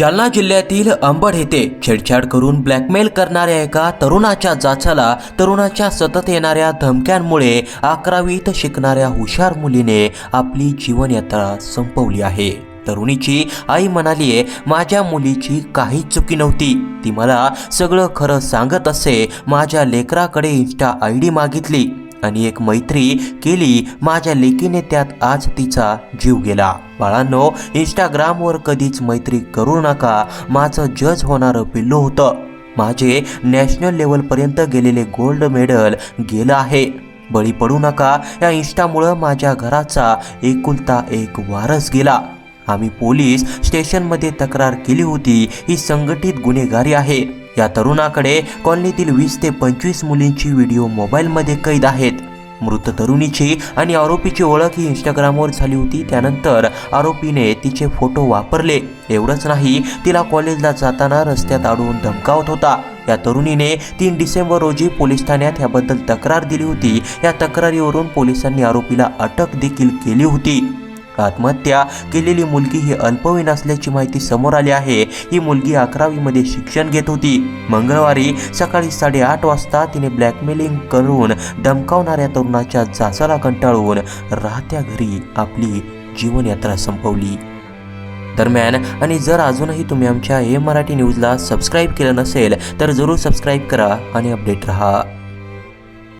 जालना जिल्ह्यातील अंबड येथे छेडछाड करून ब्लॅकमेल करणाऱ्या एका तरुणाच्या जाचाला तरुणाच्या सतत येणाऱ्या धमक्यांमुळे अकरावीत शिकणाऱ्या हुशार मुलीने आपली जीवनयात्रा संपवली आहे. तरुणीची आई म्हणालीये माझ्या मुलीची काही चुकी नव्हती. ती मला सगळं खरं सांगत असे माझ्या लेकराकडे इन्स्टा आय डी मागितली. आणि एक मैत्री केली. माझ्या लेकीने त्यात आज तिचा जीव गेला. बाळांनो इंस्टाग्रामवर कधीच मैत्री करू नका. माझं जज होणारं पिल्लू होतं. माझे नॅशनल लेवलपर्यंत गेलेले गोल्ड मेडल गेलं आहे. बळी पडू नका. या इंस्टामुळं माझ्या घराचा एकुलता एक वारस गेला. आम्ही पोलीस स्टेशनमध्ये तक्रार केली होती. ही संघटित गुन्हेगारी आहे. या तरुणाकडे कॉलनीतील वीस ते पंचवीस मुलींची व्हिडिओ मोबाईलमध्ये कैद आहेत. मृत तरुणीची आणि आरोपीची ओळख ही इंस्टाग्रामवर झाली होती. त्यानंतर आरोपीने तिचे फोटो वापरले. एवढंच नाही तिला कॉलेजला जाताना रस्त्यात अडवून धमकावत होता. या तरुणीने तीन डिसेंबर रोजी पोलीस ठाण्यात याबद्दल तक्रार दिली होती. या तक्रारीवरून पोलिसांनी आरोपीला अटक देखील केली होती. आत्महत्या केलेली मुलगी ही अल्पवयीन असल्याची माहिती समोर आली आहे. ही मुलगी अकरावीमध्ये शिक्षण घेत होती. मंगळवारी सकाळी साडेआठ वाजता तिने ब्लॅकमेलिंग करून धमकावणाऱ्या तरुणाच्या जाचाला कंटाळून राहत्या घरी आपली जीवनयात्रा संपवली. दरम्यान आणि जर अजूनही तुम्ही आमच्या ए मराठी न्यूजला सबस्क्राईब केलं नसेल तर जरूर सबस्क्राईब करा आणि अपडेट रहा.